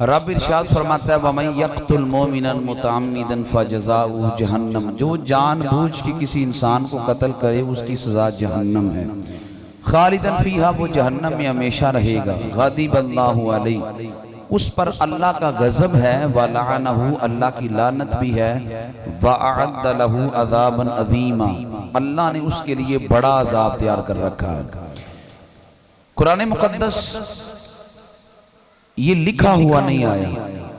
رب ارشاد فرماتا ہے، وَمَنْ يَقْتُلْ مُؤْمِنًا مُتَعَمِّدًا فَجَزَاؤُهُ جہنم جو جان بوجھ کے کسی انسان کو قتل کرے، اس کی سزا جہنم ہے۔ خالدن فیہا، وہ جہنم میں ہمیشہ رہے گا۔ غضب اللہ علیہ۔ اس پر اللہ کا غضب ہے، وَلَعَنَهُ، اللہ کی لعنت بھی ہے۔ وَأَعَدَّ لَهُ عَذَابًا عَظِيمًا اللہ نے اس کے لیے بڑا عذاب تیار کر رکھا ہے۔ قرآن مقدس یہ لکھا ہوا نہیں آیا۔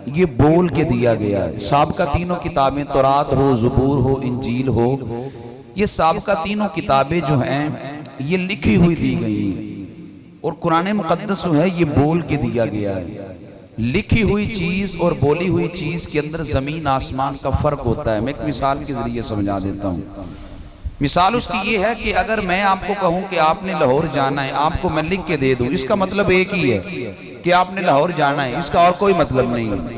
یہ بول کے دیا گیا۔ ہے سابقہ تینوں کتابیں تورات ہو، زبور ہو، انجیل ہو۔ یہ سابقہ تینوں کتابیں جو ہیں، یہ لکھی ہوئی دی گئی ہیں۔ اور قرآن مقدس جو ہے، یہ بول کے دیا گیا ہے۔ لکھی ہوئی چیز اور بولی ہوئی چیز کے اندر زمین، آسمان کا فرق ہوتا ہے۔ میں ایک مثال کے ذریعے سمجھا دیتا ہوں۔ مثال اس کی یہ ہے کہ اگر میں آپ کو کہوں کہ آپ نے لاہور جانا ہے، آپ کو میں لکھ کے دے دوں۔ اس کا مطلب ایک ہی ہے۔ کہ آپ نے لاہور جانا ہے، اس کا اور کوئی مطلب نہیں۔ ہے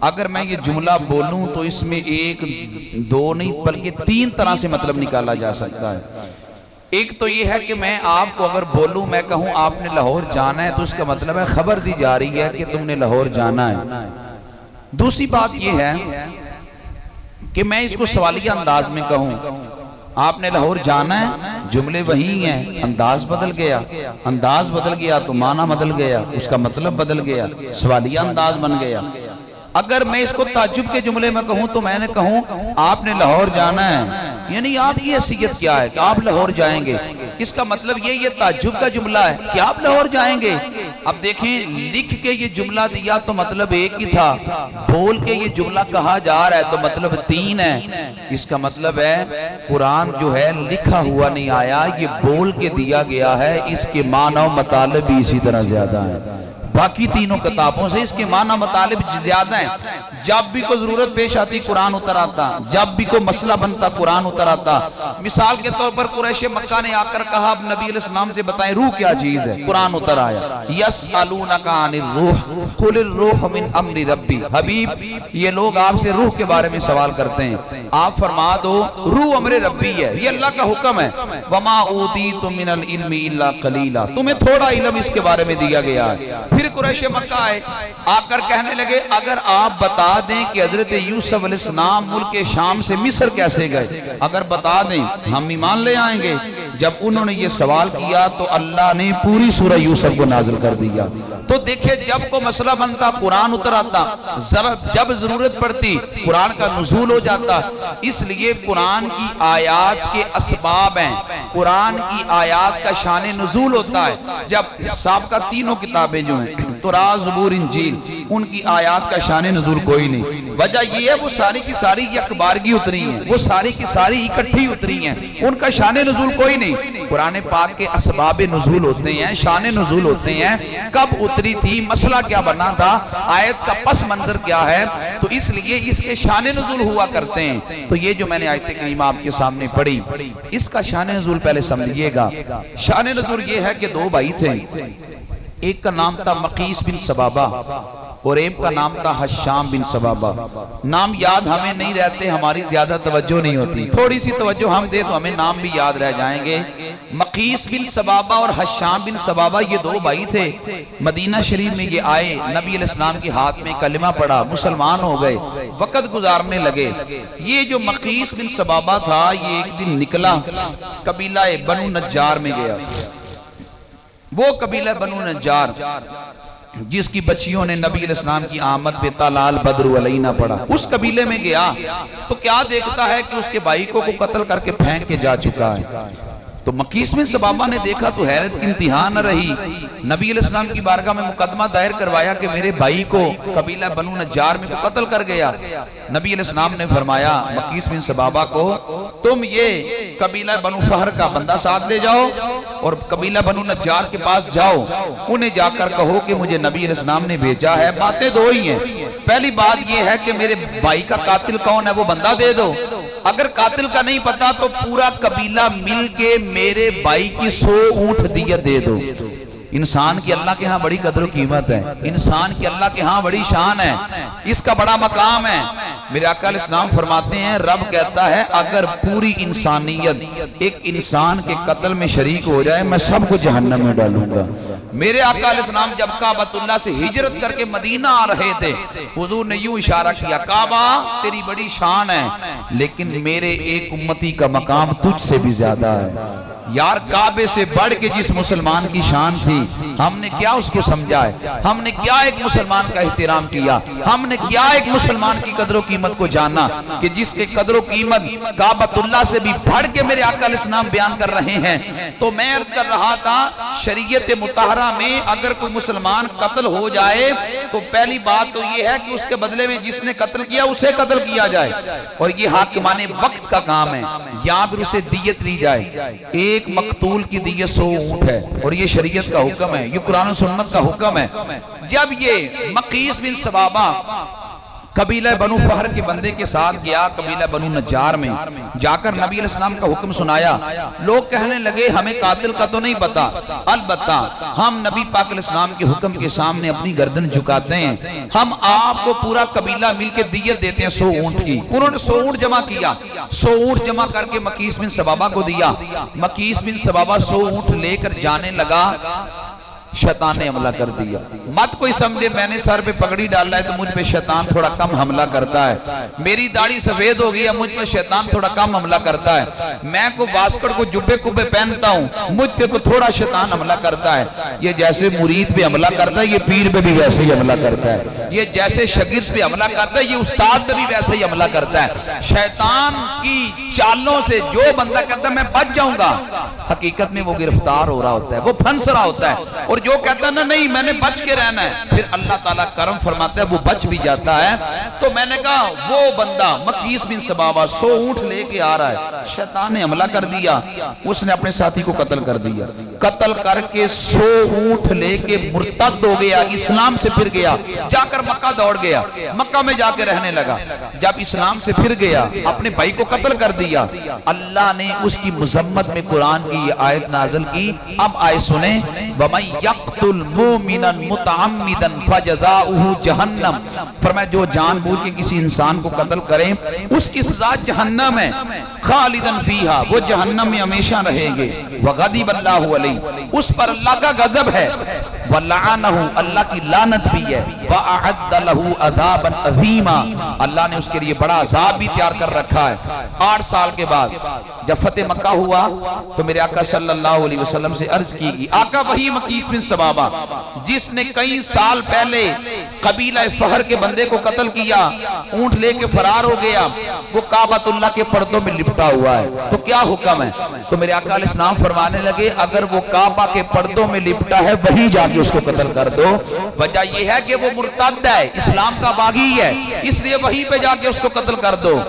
اگر میں یہ جملہ بولوں تو اس میں ایک، دو نہیں، بلکہ تین طرح سے مطلب نکالا جا سکتا ہے۔ ایک تو یہ ہے کہ میں آپ کو اگر بولوں، میں کہوں آپ نے لاہور جانا ہے تو اس کا مطلب ہے خبر دی جا رہی ہے کہ تم نے لاہور جانا ہے۔ دوسری بات یہ ہے کہ میں اس کو سوالیہ انداز میں کہوں۔ آپ نے لاہور جانا ہے، جملے وہی ہیں، انداز بدل گیا۔ انداز بدل گیا تو معنی بدل گیا، اس کا مطلب بدل گیا، سوالیہ انداز بن گیا۔ اگر میں اس کو تعجب کے جملے میں کہوں تو میں نے کہوں، آپ نے لاہور جانا ہے۔ یعنی آپ کی حیثیت کیا ہے کہ آپ لاہور جائیں گے؟ اس کا مطلب یہ یہ تعجب کا جملہ ہے کہ آپ لاہور جائیں گے۔ اب دیکھیں، لکھ کے یہ جملہ دیا تو مطلب ایک ہی تھا۔ بول کے یہ جملہ کہا جا رہا ہے تو مطلب تین ہے۔ اس کا مطلب ہے، قرآن جو ہے لکھا ہوا نہیں آیا، یہ بول کے دیا گیا ہے۔ اس کے معنی و مطالب بھی اسی طرح زیادہ ہیں۔ باقی تینوں کتابوں سے اس کے معنی مطالب زیادہ ہیں۔ جب بھی کوئی ضرورت پیش آتی قرآن اتر آتا، جب بھی کوئی مسئلہ بنتا قرآن اتر آتا۔ مثال کے طور پر قریش مکہ نے آ کر کہا، اب نبی علیہ السلام سے بتائیں روح کیا چیز ہے۔ قرآن اتر آیا۔ یسالونک عن الروح، قل الروح من امر ربی۔ حبیب، یہ لوگ آپ سے روح کے بارے میں سوال کرتے ہیں۔ آپ فرما دو، روح امر ربی ہے، یہ اللہ کا حکم ہے۔ وما اوتیتم من العلم الا قلیلا۔ تمہیں تھوڑا علم اس کے بارے میں دیا گیا ہے۔ پھر قریش مکہ آئے۔ آ کر کہنے لگے، اگر آپ بتا دیں کہ حضرت یوسف علیہ السلام ملک شام سے مصر کیسے گئے؟ اگر بتا دیں، ہم ایمان لے آئیں گے۔ جب انہوں نے یہ سوال کیا تو اللہ نے پوری سورہ یوسف کو نازل کر دیا۔ تو دیکھیں جب کو مسئلہ بنتا، قرآن اتر آتا جب ضرورت پڑتی، قرآن کا نزول ہو جاتا۔ اس لیے قرآن کی آیات کے اسباب ہیں۔ قرآن کی آیات کا شان نزول ہوتا ہے۔ جب سابقہ تینوں کتابیں جو ہیں تو راز زبور، انجیل، ان کی آیات کا شان نزول کوئی نہیں۔ وجہ یہ ہے وہ ساری کی ساری یکبارگی اتری ہیں، وہ ساری کی ساری اکٹھی اتری ہیں۔ ان کا شان نزول کوئی نہیں۔ قرآن پاک کے اسباب نزول ہوتے ہیں، شان نزول ہوتے ہیں۔ کب اتری تھی، مسئلہ کیا بنا تھا، آیت کا پس منظر کیا ہے؟ تو اس لیے اس کے شان نزول ہوا کرتے ہیں۔ تو یہ جو میں نے آیت کریم آپ کے سامنے پڑھی، اس کا شان نزول پہلے سمجھئے گا۔ شان نزول یہ ہے کہ دو بھائی تھے۔ ایک کا نام تھا مقیس بن سبابہ اور کا نام تھا حشام بن سبابہ نام یاد ہمیں نہیں رہتے ہماری زیادہ توجہ نہیں ہوتی تھوڑی سی توجہ ہم دے تو ہمیں نام بھی یاد رہ جائیں گے مقیس بن سبابہ اور حشام بن سبابہ یہ دو بھائی تھے مدینہ شریف میں یہ آئے نبی علیہ السلام کے ہاتھ میں کلمہ پڑا مسلمان ہو گئے وقت گزارنے لگے یہ جو مقیس بن سبابہ تھا یہ ایک دن نکلا قبیلہ بنو نجار میں گیا وہ قبیلہ بنو نجار جس کی بچیوں نے نبی علیہ السلام کی آمد پہ تالال بدر علینا پڑا اس قبیلے میں گیا تو کیا دیکھتا ہے کہ اس کے بھائی کو قتل کر کے پھینک کے جا چکا ہے۔ تو مکیس میں سبابہ نے دیکھا تو حیرت کی انتہا نہ رہی۔ نبی علیہ السلام کی بارگاہ میں مقدمہ دائر کروایا کہ میرے بھائی کو قبیلہ بنو نجار میں قتل کر گیا۔ نبی علیہ السلام نے فرمایا مکیس میں سبابہ کو تم یہ قبیلہ بنو فہر کا بندہ ساتھ لے جاؤ اور قبیلہ بنو نجار کے پاس جاؤ۔ انہیں جا کر کہو کہ مجھے نبی علیہ السلام نے بھیجا ہے۔ باتیں دو ہی ہیں۔ پہلی بات یہ ہے کہ میرے بھائی کا قاتل کون ہے؟ وہ بندہ دے دو۔ اگر قاتل کا نہیں پتا تو پورا قبیلہ مل کے میرے بھائی کی سو اونٹ دیت دے دو۔ انسان کی اللہ کے ہاں بڑی قدر و قیمت ہے۔ انسان کی اللہ کے ہاں بڑی شان ہے۔ اس کا بڑا مقام ہے۔ میرے آقا علیہ السلام فرماتے ہیں، رب کہتا ہے، اگر پوری انسانیت ایک انسان کے قتل میں شریک ہو جائے، میں سب کو جہنم میں ڈالوں گا۔ میرے آقا علیہ السلام جب کعبۃ اللہ سے ہجرت کر کے مدینہ آ رہے تھے، حضور نے یوں اشارہ کیا، کعبہ تیری بڑی شان ہے، لیکن میرے ایک امتی کا مقام تجھ سے بھی زیادہ ہے۔ یار کعبے سے بڑھ کے جس مسلمان کی شان تھی، ہم نے کیا اس کو سمجھا ہے؟ ہم نے کیا ایک مسلمان کا احترام کیا؟ ہم نے کیا ایک مسلمان کی قدر و قیمت کو جانا کہ جس کے قدر و قیمت کعبۃ اللہ سے بھی بڑھ کے میرے آقا علیہ السلام بیان کر رہے ہیں؟ تو میں عرض کر رہا تھا، شریعت متحرہ میں اگر کوئی مسلمان قتل ہو جائے تو پہلی بات تو یہ ہے کہ اس کے بدلے میں جس نے قتل کیا، اسے قتل کیا جائے۔ اور یہ حاکمان وقت کا کام ہے۔ یا پھر اسے دیت دی جائے۔ ایک مقتول کی دیت سو اونٹ ہے۔ اور یہ شریعت کا حکم ہے۔ یہ قرآن و سنت کا حکم ہے۔ جب یہ مقیس بن سبابہ قبیلہ بنو فہر کے بندے کے ساتھ گیا، قبیلہ بنو نجار میں۔ جا کر نبی علیہ السلام کا حکم سنایا۔ لوگ کہنے لگے، ہمیں قاتل کا تو نہیں پتا۔ البتہ، ہم نبی پاک علیہ السلام کے حکم کے سامنے اپنی گردن جھکاتے ہیں۔ ہم آپ کو پورا قبیلہ مل کے دیت دیتے ہیں سو اونٹ کی۔ انہوں نے سو اونٹ جمع کیا۔ سو اونٹ جمع کر کے مکیس بن سبابہ کو دیا۔ مکیس بن سبابہ سو اونٹ لے کر جانے لگا۔ شیطان نے حملہ کر دیا۔ مت کوئی سمجھے میں نے سر پہ پگڑی ڈالا ہے تو مجھ پہ شیطان تھوڑا کم حملہ کرتا ہے۔ میری داڑھی سفید ہو گئی ہے، مجھ پہ شیطان تھوڑا کم حملہ کرتا ہے۔ میں کو واسکڑ کو جبے کبے پہنتا ہوں، مجھ پہ کو تھوڑا شیطان حملہ کرتا ہے۔ یہ جیسے مرید پہ حملہ کرتا ہے، یہ پیر پہ بھی ویسے ہی حملہ کرتا ہے۔ یہ جیسے شگرد پہ حملہ کرتا ہے، یہ استاد پہ بھی ویسے ہی حملہ کرتا ہے۔ شیطان کی چالوں سے جو بندہ کہتا ہے، میں بچ جاؤں گا۔ حقیقت میں وہ گرفتار ہو رہا ہوتا ہے، وہ پھنس رہا ہوتا ہے۔ اور جو کہتا ہے نا، نہیں، میں نے بچ کے رہنا ہے. پھر اللہ تعالیٰ کرم فرماتا ہے، وہ بچ بھی جاتا ہے۔ تو میں نے کہا، وہ بندہ مکیس بن سبابہ سو اونٹ لے کے آ رہا ہے، شیطان نے حملہ کر دیا، اس نے اپنے ساتھی کو قتل کر دیا۔ قتل کر کے سو اونٹ لے کے مرتد ہو گیا، اسلام سے پھر گیا۔ جا کر مکہ دوڑ گیا۔ مکہ میں جا کے رہنے لگا۔ جب اسلام سے پھر گیا، اپنے بھائی کو قتل کر دیا۔ اللہ نے اس کی مذمت میں قرآن کی یہ آیت نازل کی۔ اب آئے سنیں۔ وَمَنْ يَقْتُلْ مُؤْمِنًا مُتَعَمِّدًا فَجَزَاؤُهُ جَهَنَّمْ۔ فرمایا جو جان بوجھ کے کسی انسان کو قتل کرے، اس کی سزا جہنم ہے۔ خالدن فیہا وہ جہنم میں ہمیشہ رہیں گے۔ وغضب اللہ علیہ۔ اس پر اللہ کا غضب ہے۔ وَلَعَنَهُ، اللہ کی لعنت بھی ہے۔ وَأَعَدَّ لَهُ عَذَابًا عَظِيمًا اللہ نے اس کے لیے بڑا عذاب بھی تیار کر رکھا ہے۔ آٹھ سال کے بعد جب فتح مکہ ہوا، تو میرے آقا صلی اللہ علیہ وسلم سے عرض کی گئی، آقا وہی مکیس بن سبابہ جس نے کئی سال پہلے قبیلہ فہر کے بندے کو قتل کیا، اونٹ لے کے فرار ہو گیا، وہ کعبۃ اللہ کے پردوں میں لپٹا ہوا ہے۔ تو کیا حکم ہے؟ تو میرے آقا علیہ السلام فرمانے لگے، اگر وہ کعبہ کے پردوں میں لپٹا ہے وہی جا کہ اس کو قتل کر دو۔ وجہ یہ ہے کہ وہ مرتد ہے، اسلام کا باغی ہے، اس لیے وہی پہ جا کے اس کو قتل کر دو۔